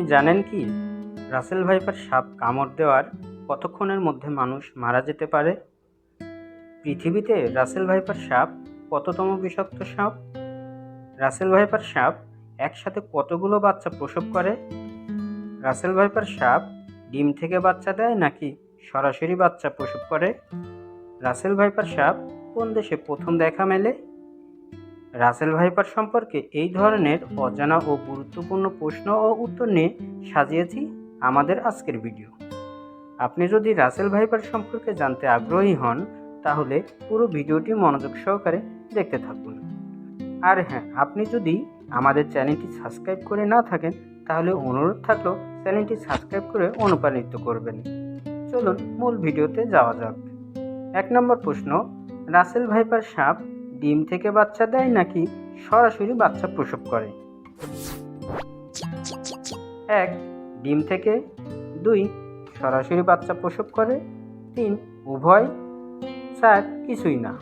আপনি জানেন কি? রাসেল ভাইপার সাপ কামড় দেওয়ার কতক্ষণের মধ্যে মানুষ মারা যেতে পারে? পৃথিবীতে রাসেল ভাইপার সাপ কততম বিষাক্ত সাপ? রাসেল ভাইপার সাপ একসাথে কতগুলো বাচ্চা প্রসব করে? রাসেল ভাইপার সাপ ডিম থেকে বাচ্চা দেয় নাকি সরাসরি বাচ্চা প্রসব করে? রাসেল ভাইপার সাপ কোন দেশে প্রথম দেখা মেলে? রাসেল ভাইপার সম্পর্কে এই ধরনের অজানা ও গুরুত্বপূর্ণ প্রশ্ন ও উত্তর নিয়ে সাজিয়েছি আমাদের আজকের ভিডিও। আপনি যদি রাসেল ভাইপার সম্পর্কে জানতে আগ্রহী হন, তাহলে পুরো ভিডিওটি মনোযোগ সহকারে দেখতে থাকুন। আর হ্যাঁ আপনি যদি আমাদের চ্যানেলটি সাবস্ক্রাইব করে না থাকেন, তাহলে অনুরোধ থাকলেও চ্যানেলটি সাবস্ক্রাইব করে অনুপ্রাণিত করবেন। চলুন মূল ভিডিওতে যাওয়া যাক। এক নম্বর প্রশ্ন, রাসেল ভাইপার সাপ ডিম থেকে বাচ্চা দেয় নাকি সরাসরি বাচ্চা প্রসব করে? এক, ডিম থেকে। দুই, সরাসরি বাচ্চা প্রসব করে। তিন, উভয়। চার, কিছুই না।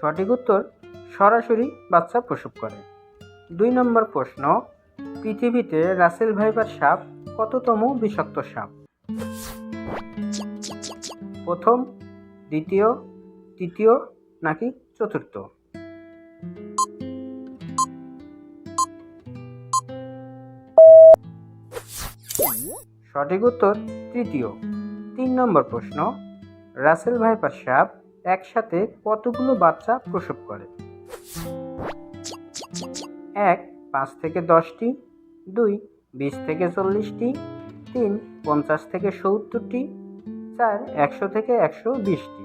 সঠিক উত্তর, সরাসরি বাচ্চা প্রসব করে। দুই নম্বর প্রশ্ন পৃথিবীতে রাসেল ভাইপার সাপ কততম বিষাক্ত সাপ? প্রথম, দ্বিতীয়, তৃতীয় নাকি চতুর্থ? সঠিক উত্তর তৃতীয়। তিন নম্বর প্রশ্ন, রাসেল ভাইপার সাপ একসাথে কতগুলো বাচ্চা প্রসব করে? এক পাঁচ থেকে দশটি, দুই, বিশ থেকে চল্লিশটি, তিন, পঞ্চাশ থেকে সত্তরটি, চার, একশো থেকে একশো বিশটি।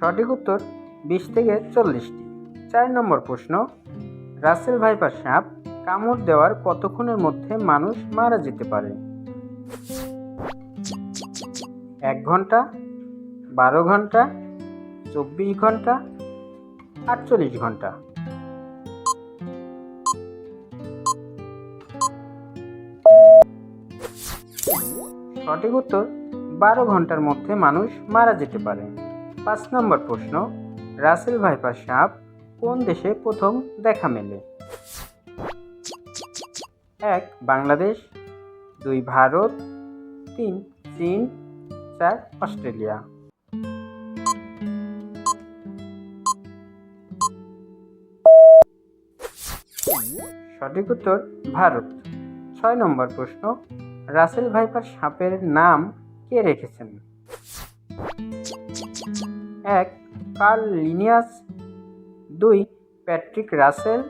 সঠিক উত্তর বিশ থেকে চল্লিশটি। চার নম্বর প্রশ্ন, রাসেল ভাইপার সাপ কামড় দেওয়ার কতক্ষণের মধ্যে মানুষ মারা যেতে পারে? এক ঘণ্টা বারো ঘণ্টা, চব্বিশ ঘণ্টা, আটচল্লিশ ঘণ্টা। সঠিক উত্তর, বারো ঘণ্টার মধ্যে মানুষ মারা যেতে পারে। পাঁচ নম্বর প্রশ্ন, রাসেল ভাইপার সাপ কোন দেশে প্রথম দেখা মেলে? এক, বাংলাদেশ, দুই, ভারত, তিন, চীন, চার, অস্ট্রেলিয়া। সঠিক উত্তর ভারত। ছয় নম্বর প্রশ্ন, রাসেল ভাইপার সাপের নাম কে রেখেছেন? এক, কার্ল লিনিয়াস। দুই, প্যাট্রিক রাসেল।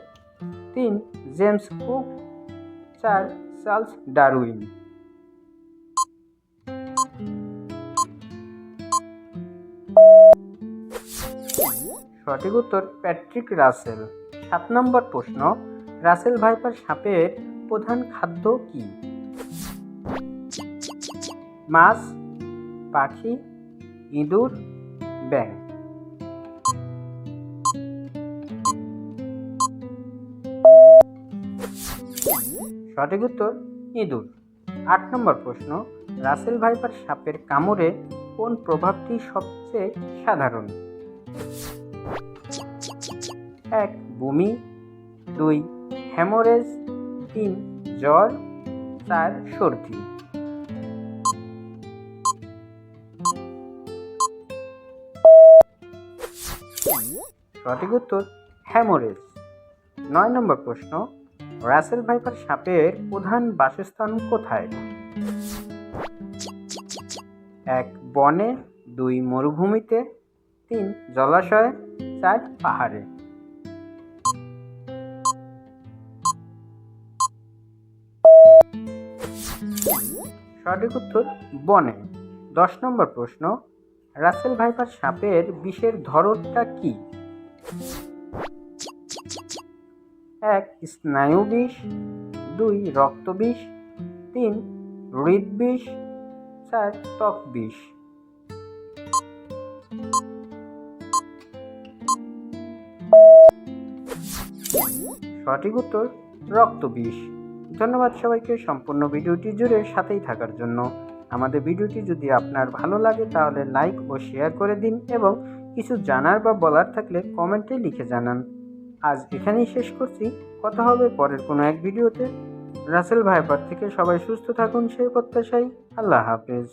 তিন, জেমস কুক। চার, চার্লস ডারউইন। সঠিক উত্তর, প্যাট্রিক রাসেল। সাত নম্বর প্রশ্ন রাসেল ভাইপার সাপের প্রধান খাদ্য কি? মাছ, পাখি, ইঁদুর ব্যাং সঠিক উত্তর, ইঁদুর। আট নম্বর প্রশ্ন, রাসেল ভাইপার সাপের কামড়ে কোন প্রভাবটি সবচেয়ে সাধারণ? এক, বমি। দুই হ্যামোরেজ তিন, জ্বর, চার, সর্দি। সঠিক উত্তর হ্যামোরেজ নয় নম্বর প্রশ্ন, রাসেল ভাইপার সাপের প্রধান বাসস্থান কোথায়? এক, বনে, দুই, মরুভূমিতে, তিন, জলাশয়ে, চার, পাহাড়ে। সঠিক উত্তর, বনে। দশ নম্বর প্রশ্ন, রাসেল ভাইপার সাপের বিষের ধরনটা কি? এক, স্নায়ু বিষ। দুই, রক্ত বিষ। তিন, হৃদ বিষ। চার, ত্বক বিষ। সঠিক উত্তর, রক্ত বিষ। ধন্যবাদ সবাইকে সম্পূর্ণ ভিডিওটি জুড়ে সাথেই থাকার জন্য। আমাদের ভিডিওটি যদি আপনার ভালো লাগে তাহলে লাইক ও শেয়ার করে দিন এবং কিছু জানার বা বলার থাকলে কমেন্টে লিখে জানান। আজ এখানেই শেষ করছি। কথা হবে পরের কোনো এক ভিডিওতে। রাসেল ভাইপার থেকে সবাই সুস্থ থাকুন, সেই প্রত্যাশাই আল্লাহ হাফেজ।